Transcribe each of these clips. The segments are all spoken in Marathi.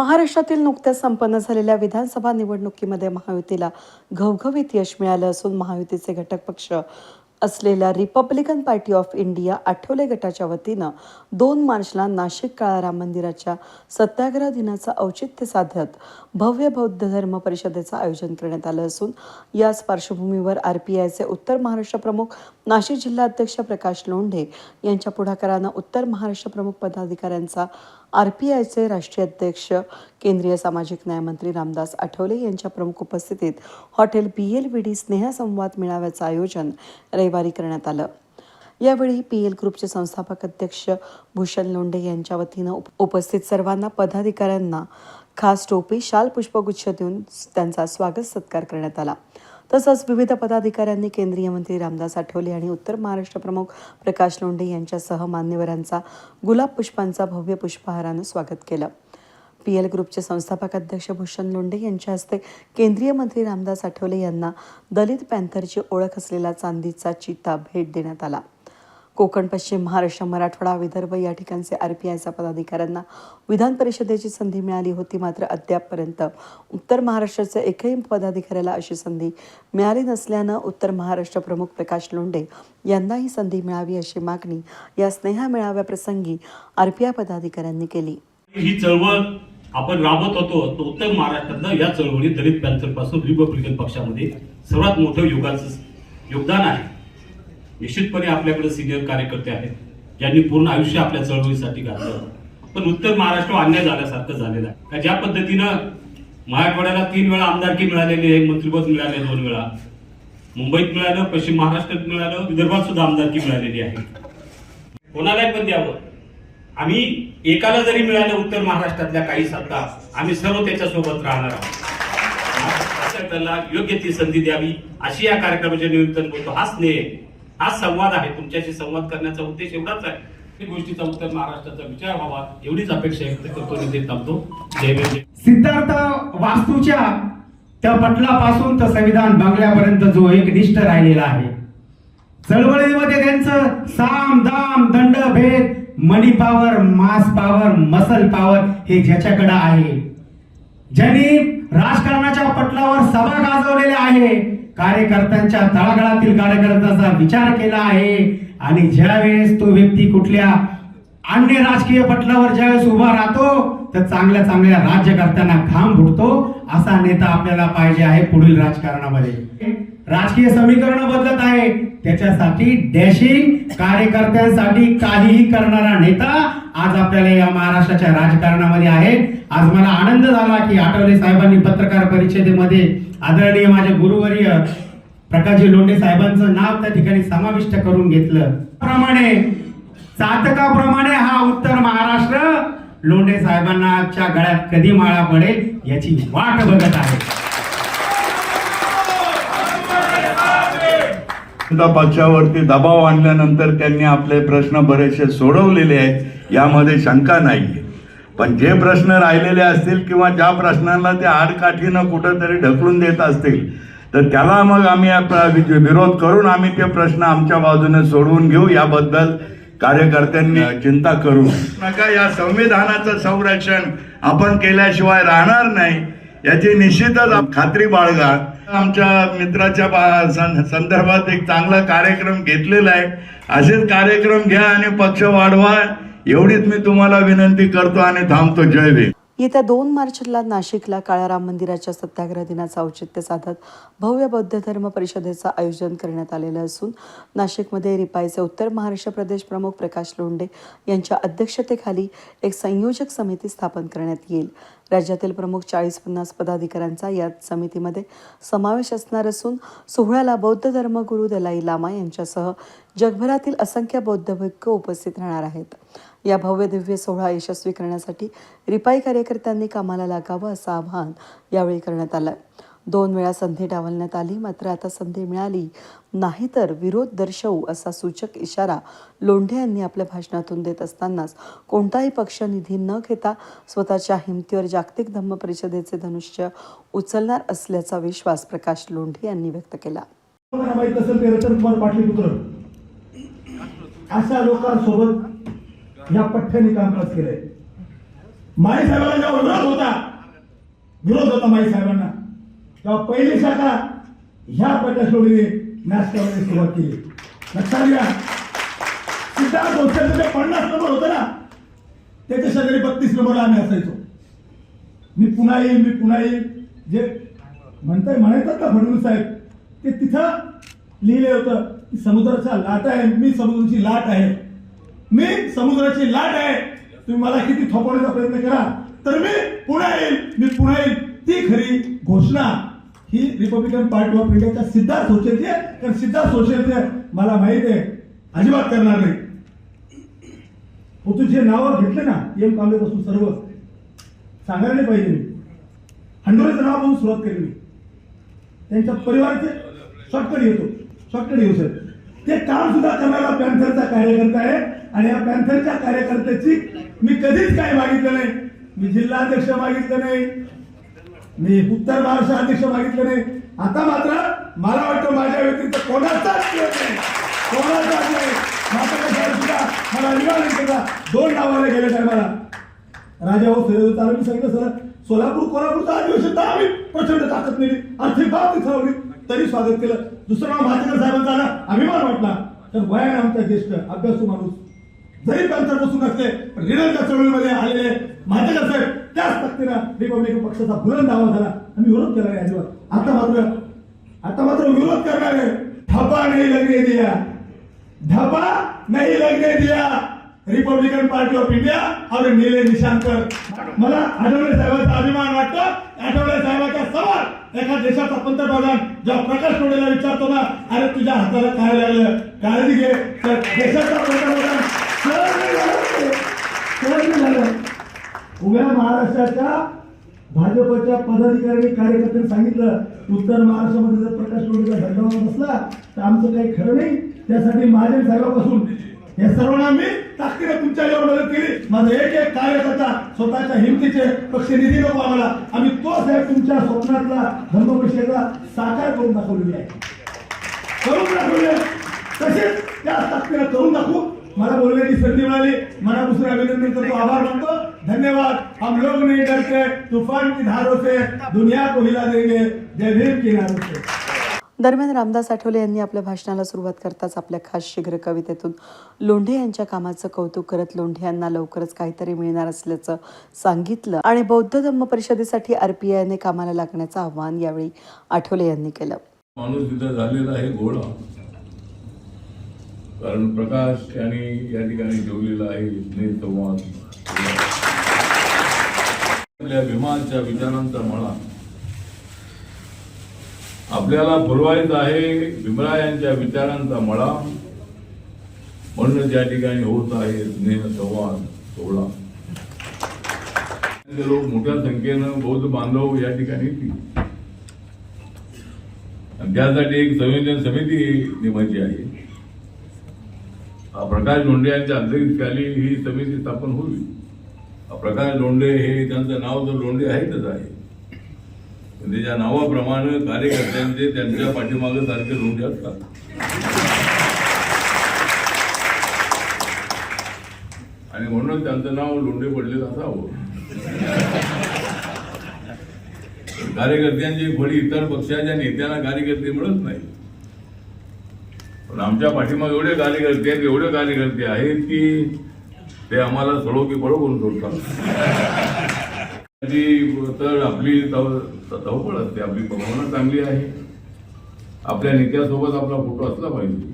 महाराष्ट्रातील नुकत्याच संपन्न झालेल्या विधानसभा निवडणुकीमध्ये महायुतीला घवघवीत यश मिळालं असून महायुतीचे घटक पक्ष असलेल्या Republican Party of India Athawale गटाच्या वतीनं दोन मार्चला नाशिक काळाराम मंदिराच्या सत्याग्रह दिनाचं औचित्य साधत भव्य बौद्ध धर्म परिषदेचं आयोजन करण्यात आलं असून याच पार्श्वभूमीवर आर पी आयचे उत्तर महाराष्ट्र प्रमुख नाशिक जिल्हाध्यक्ष प्रकाश लोंढे यांच्या पुढाकारानं उत्तर महाराष्ट्र प्रमुख पदाधिकाऱ्यांचा आर पी आयचे राष्ट्रीय अध्यक्ष केंद्रीय सामाजिक न्यायमंत्री रामदास आठवले यांच्या प्रमुख उपस्थितीत hotel B L V D स्नेहसंवाद मेळाव्याचं आयोजन रविवारी करण्यात आलं. यावेळी पी एल ग्रुपचे संस्थापक अध्यक्ष भूषण लोंढे यांच्या वतीनं उपस्थित सर्वांना पदाधिकाऱ्यांना खास टोपी शाल पुष्पगुच्छ देऊन त्यांचा स्वागत सत्कार करण्यात आला. तसंच विविध पदाधिकाऱ्यांनी केंद्रीय मंत्री रामदास आठवले आणि उत्तर महाराष्ट्र प्रमुख प्रकाश लोंढे यांच्यासह मान्यवरांचा गुलाब पुष्पांचा भव्य पुष्पहारानं स्वागत केलं. पी एल ग्रुपचे संस्थापक अध्यक्ष भूषण लोंढे यांच्या हस्ते केंद्रीय मंत्री रामदास आठवले यांना दलित पॅन्थरची ओळख असलेला चांदीचा चिता भेट देण्यात आला. कोकण पश्चिम महाराष्ट्र मराठवाडा विदर्भ या ठिकाणचे आर पी आयच्या पदाधिकाऱ्यांना विधान परिषदेची संधी मिळाली होती मात्र अद्यापपर्यंत. उत्तर महाराष्ट्राच्या एकही पदाधिकाऱ्याला अशी संधी मिळाली नसल्यानं उत्तर महाराष्ट्र प्रमुख प्रकाश लोंढे यांना ही संधी मिळावी अशी मागणी या स्नेहा मेळाव्याप्रसंगी आर पी आय पदाधिकाऱ्यांनी केली. ही चळवळ आपण राबवत होतो उत्तर महाराष्ट्रातलं या चळवळी दलित पॅन्थरपासून रिपब्लिकन पक्षामध्ये सर्वात मोठं योगाचं योगदान आहे. निश्चितपणे आपल्याकडे सिनियर कार्यकर्ते आहेत. ज्यांनी पूर्ण आयुष्य आपल्या चळवळीसाठी घातलं पण उत्तर महाराष्ट्र अन्याय झाल्यासारखं झालेलं आहे. का ज्या पद्धतीनं मराठवाड्याला तीन वेळा आमदारकी मिळालेली आहे मंत्रिपद मिळाले दोन वेळा. मुंबईत मिळालं पश्चिम महाराष्ट्रात मिळालं विदर्भात सुद्धा आमदारकी मिळालेली आहे. कोणालाही पण द्यावं. आम्ही एकाला जरी मिळालं उत्तर महाराष्ट्रातल्या काही सत्ता आम्ही सर्व त्याच्यासोबत राहणार आहोत. योग्य ती संधी द्यावी अशी या कार्यक्रमाचे निमित्तानं बोलतो. हा स्नेह हा संवाद आहे. तुमच्याशी संवाद करण्याचा उद्देश एवढाच आहे. गोष्टीचा उत्तर महाराष्ट्राचा विचार व्हावा. एवढीच अपेक्षा व्यक्त करतो आणि थांबतो. जय जय सिद्धार्थ वास्तूच्या त्या पटलापासून तर संविधान बंगल्यापर्यंत जो एक निष्ठ राहिलेला आहे. चळवळीमध्ये त्यांचं साम दाम दंड भेद money power mass power muscle power हे ज्याच्याकडे आहे. ज्यांनी राजकारणाच्या पटलावर सभा गाजवलेल्या आहे कार्यकर्त्यांच्या तळागाळातील कार्यकर्त्यांचा विचार केला आहे. आणि ज्यावेळेस तो व्यक्ती कुठल्या अन्य राजकीय पटलावर ज्यावेळेस उभा राहतो तर चांगल्या चांगल्या राज्यकर्त्यांना घाम फुटतो असा नेता आपल्याला पाहिजे आहे पुढील राजकारणामध्ये. राजकीय समीकरण बदलत आहे त्याच्यासाठी डॅशिंग कार्यकर्त्यांसाठी काहीही करणारा नेता आज आपल्याला या महाराष्ट्राच्या राजकारणामध्ये आहे. आज मला आनंद झाला की आठवले साहेबांनी पत्रकार परिषदेमध्ये आदरणीय माझे गुरुवर्य प्रकाशजी लोंढे साहेबांचं नाव त्या ठिकाणी समाविष्ट करून घेतलं. प्रमाणे चातकाप्रमाणे हा उत्तर महाराष्ट्र लोंढे साहेबांनाच्या गळ्यात कधी माळा पडेल याची वाट बघत आहे. पक्षावरती दबाव आणल्यानंतर त्यांनी आपले प्रश्न बरेचसे सोडवलेले आहेत यामध्ये शंका नाहीये. पण जे प्रश्न राहिलेले असतील किंवा ज्या प्रश्नांना ते आडकाठीनं कुठंतरी ढकलून देत असतील तर त्याला मग आम्ही विरोध करून आम्ही ते प्रश्न आमच्या बाजूने सोडवून घेऊ. याबद्दल कार्यकर्त्यांनी चिंता करू नका या संविधानाचं संरक्षण आपण केल्याशिवाय राहणार नाही याची निश्चितच खात्री बाळगा. आमच्या मित्राच्या संदर्भात एक चांगला कार्यक्रम घेतलेला आहे. असेच कार्यक्रम घ्या आणि पक्ष वाढवा. एवढीच मी तुम्हाला विनंती करतो आणि थांबतो. जय भीम. येत्या दोन मार्चला नाशिकला काळाराम मंदिराच्या सत्याग्रह दिनाचं औचित्य साधत भव्य बौद्ध धर्म परिषदेचं आयोजन करण्यात आलेलं असून नाशिकमध्ये रिपाईचे उत्तर महाराष्ट्र प्रदेश प्रमुख प्रकाश लोंडे यांच्या अध्यक्षतेखाली एक संयोजक समिती स्थापन करण्यात येईल. राज्यातील प्रमुख चाळीस पन्नास पदाधिकाऱ्यांचा या समितीमध्ये समावेश असणार असून सोहळ्याला बौद्ध धर्मगुरू दलाई लामा यांच्यासह जगभरातील असंख्य बौद्ध भिक्खू उपस्थित राहणार आहेत. या भव्य दिव्य सोहळा यशस्वी करण्यासाठी रिपाई कार्यकर्त्यांनी कामाला लागावं असं आवाहन यावेळी करण्यात आलं. दोन वेळा संधी डावलण्यात आली मात्र आता संधी मिळाली नाही तर विरोध दर्शवू असा सूचक इशारा लोंढे यांनी आपल्या भाषणातून देत असतानाच कोणताही पक्ष निधी न घेता स्वतःच्या हिमतीवर जागतिक धम्म परिषदेचे धनुष्य उचलणार असल्याचा विश्वास प्रकाश लोंढे यांनी व्यक्त केला. असेल अशा लोकांसोबत या पठ्ठ्याने कामकाज केलंय माई साहेबांना जेव्हा विरोध होता विरोध होता माई साहेबांना तेव्हा पहिली शाखा ह्या प्रकाश लोणीने नाशकामध्ये सुरुवात केली. लक्षात घ्या सिद्धार्थ होस्टेलचं जे पन्नास नंबर होतं ना त्याच्या शेजारी बत्तीस नंबरला आम्ही असायचो. मी पुन्हा येईल मी पुन्हा येईल जे म्हणताय म्हणायचं ना फडणवीस साहेब? ते तिथं लिहिले होतं की समुद्राच्या लाट आहे मी समुद्राची लाट आहे. मी समुद्राची लाट आहे. तुम्ही मला किती थोपवण्याचा प्रयत्न करा तर मी पुन्हा येईल. मी पुन्हा येईल. ती खरी घोषणा. ही रिपब्लिकन पार्टी ऑफ इंडियाच्या सिद्धार्थ सोशलची आहे. कारण सिद्धार्थ सोशलचे मला माहीत आहे अजिबात करणार नाही. तू जे नावं घेतले ना एम कांबेपासून सर्व. सांगायला नाही पाहिजे मी. हंडोरेचं नाव म्हणून सुरुवात केली मी. त्यांच्या परिवाराचे शॉर्टकट येतो शॉर्टकट येऊ सर ते काम सुद्धा करणारा पॅन्थरचा कार्यकर्ता आहे. आणि या पॅन्थरच्या कार्यकर्त्याची मी कधीच काही मागितलं नाही. मी जिल्हाध्यक्ष मागितलं नाही. मी उत्तर महाराष्ट्र अध्यक्ष मागितलं नाही. आता मात्र मला वाटतं माझ्या व्यतिरिक्त कोणाचाच खेळ नाही. कोणाचाच नाही. साहेब मला निवारण केला. दोन नावाला गेले टायमाला राजा भाऊ सर चालू मी सांगितलं सर. सोलापूर कोल्हापूरचा अधिवेशन तर आम्ही प्रचंड ताकद नेली आर्थिक बाब तिथं तरी स्वागत केलं. दुसरं नाव भाजकर साहेबांचा आला. अभिमान वाटला. तर वयाने आमचा ज्येष्ठ अभ्यासू माणूस जरी पंतर बसून असले रिडरच्या चळवळीमध्ये आलेले भाजकर साहेब त्याच तक्तीनं रिपब्लिकन पक्षाचा बुलंद दावा झाला. आम्ही विरोध केला नाही अजिबात आता मात्र आता मात्र विरोध करणार आहे ठपा नाही लगने दिया धपा नाही लगने दिया रिपब्लिकन पार्टी ऑफ इंडिया और नीले निशांकर मला आठवले साहेबांचा अभिमान वाटतो. आठवले साहेबांच्या समोर एका देशाचा पंतप्रधान जेव्हा प्रकाश टोडेला विचारतो ना अरे तुझ्या हाताला काय लागलं? काळजी घे. तर देशाचा पंतप्रधान झालं उभ्या महाराष्ट्राच्या भाजपच्या पदाधिकारी कार्यकर्त्यांनी सांगितलं उत्तर महाराष्ट्रामध्ये जर प्रकाश लोणीचा धंदा बसला तर आमचं काही खरं नाही. त्यासाठी महाजन साहेबापासून या सर्वांना मी ताकदीने तुमच्या यावर मदत केली. माझा एक एक कार्यकर्ता स्वतःच्या हिमतीचे पक्ष निधी नको आम्हाला. आम्ही तो साहेब तुमच्या स्वप्नातला धर्मपक्षाचा साकार करून दाखवलेली आहे. करून दाखवले. तसेच त्या ताकदीने करून दाखवू. मला बोलण्याची संधी मिळाली. मनापासून अभिनंदन करतो. आभार मानतो. धन्यवाद. हम लोग नहीं डरते. तूफान की धारों से दुनिया को हिला देंगे. जय भीम की नारों से. दरम्यान रामदास आठवले यांनी आपल्या भाषणाला सुरुवात करताच आपल्या खास शीघ्र कवितेतून लोंढे यांच्या कामाचं कौतुक करत लोंढे यांना लवकरच काहीतरी मिळणार असल्याचं सांगितलं आणि बौद्ध धम्म परिषदेसाठी आरपीआयने कामाला लागण्याचं आवाहन यावेळी आठवले यांनी केलं. माणूस तिथं झालेला आहे घोडा कारण प्रकाश यांनी या ठिकाणी ठेवलेला आहे स्नेह संवाद आपल्या भीमाच्या विचारांचा मळा. आपल्याला पुरवायचा आहे भीमरायांच्या विचारांचा मळा. म्हणून ज्या ठिकाणी होत आहे स्नेह संवाद सोहळा लोक मोठ्या संख्येनं बौद्ध बांधव या ठिकाणी येतील. त्यासाठी एक संयोजन समिती नेमायची आहे. प्रकाश लोंढे यांच्या अध्यक्षतेखाली ही समिती स्थापन होईल. प्रकाश लोंढे हे त्यांचं नाव तर लोंढे आहेतच आहे. त्याच्या नावाप्रमाणे कार्यकर्त्यांचे त्यांच्या पाठीमागे सारखे लोंढे असतात. आणि म्हणून त्यांचं नाव लोंढे पडलेलं असावं. कार्यकर्त्यांची फळी इतर पक्षाच्या नेत्यांना कार्यकर्ते मिळत नाही पण आमच्या पाठीमागे एवढे कार्यकर्ते आहेत एवढे कार्यकर्ते आहेत की ते आम्हाला सळो की पळो करून सोडतात. तर आपली धावपळ असते आपली भावना चांगली आहे. आपल्या नेत्यासोबत आपला फोटो असला पाहिजे.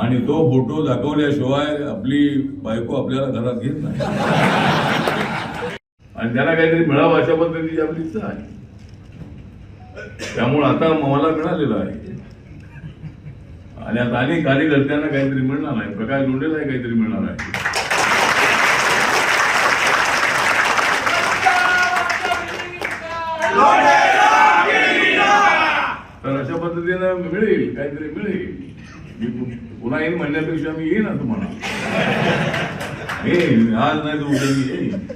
आणि तो फोटो दाखवल्याशिवाय आपली बायको आपल्याला घरात घेत नाही. आणि त्यांना काहीतरी मिळावं अशा पद्धतीची आपली इच्छा आहे. त्यामुळे आता मला मिळालेलं आहे. आणि आता अनेक कार्यकर्त्यांना काहीतरी मिळणार आहे. प्रकाश लोंढेला काहीतरी मिळणार आहे. तर अशा पद्धतीनं मिळेल काहीतरी मिळेल. मी पुन्हा येईन म्हणण्यापेक्षा मी येईन असं म्हणा. येईन आज नाही तर उद्या मी येईन.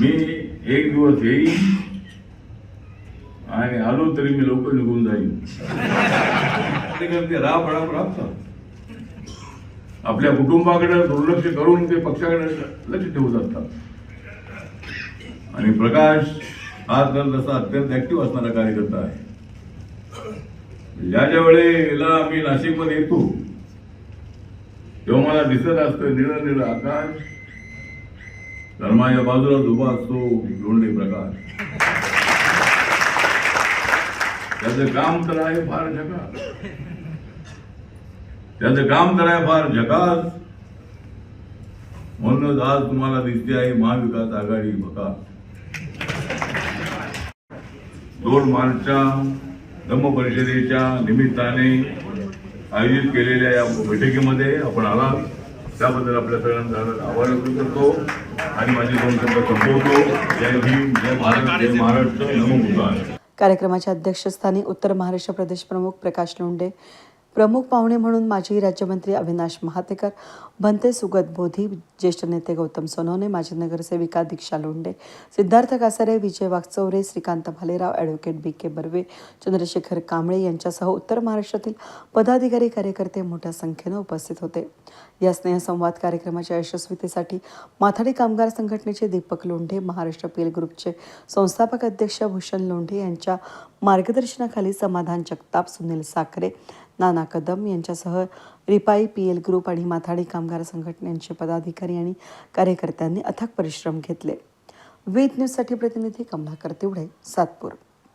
मी एक दिवस येईन. आणि आलो तरी मी लवकर निघून जाईन. कार्यकर्ते राब राब राबतात आपल्या कुटुंबाकडे दुर्लक्ष करून ते पक्षाकडे लक्ष ठेवत असतात आणि प्रकाश हा तर तसा अत्यंत ऍक्टिव्ह असणारा कार्यकर्ता आहे. ज्या ज्या वेळेला मी नाशिकमध्ये येतो तेव्हा मला दिसत असतं निळं निळं आकाश. तर माझ्या बाजूला उभा असतो लोंढे प्रकाश. त्याचं काम तर आहे फार जगात. त्याचं काम तर आहे फार जगात. म्हणूनच आज तुम्हाला दिसते आहे महाविकास आघाडी बघा. दोन मार्चच्या धम्म परिषदेच्या निमित्ताने आयोजित केलेल्या या बैठकीमध्ये आपण आलात. त्याबद्दल आपल्या सगळ्यांचा आभार व्यक्त करतो. आणि माझे दोन शब्द संपवतो. जय भीम जय भारत जय महाराष्ट्र नमो कार्यक्रमाच्या अध्यक्षस्थानी उत्तर महाराष्ट्र प्रदेश प्रमुख प्रकाश लोंढे प्रमुख पाहुणे म्हणून माजी राज्यमंत्री अविनाश महातेकर भंते सुगत बोधी ज्येष्ठ नेते गौतम सोनवणे माजी नगरसेविका Diksha Londhe Siddharth Kasare Vijay Waghchaure Shrikant Bhalerao advocate B K Barve Chandrashekhar Kamble यांच्यासह उत्तर महाराष्ट्रातील पदाधिकारी कार्यकर्ते मोठ्या संख्येनं उपस्थित होते. या स्नेहसंवाद कार्यक्रमाच्या यशस्वीतेसाठी माथाडी कामगार संघटनेचे दीपक लोंढे महाराष्ट्र पीएल ग्रुपचे संस्थापक अध्यक्ष भूषण लोंढे यांच्या मार्गदर्शनाखाली समाधान जगताप सुनील साखरे नाना कदम यांच्यासह रिपाई पी एल ग्रुप आणि माथाडी कामगार संघटनेचे पदाधिकारी आणि कार्यकर्त्यांनी अथक परिश्रम घेतले. वेद न्यूजसाठी प्रतिनिधी कमलाकर तिवडे सातपूर.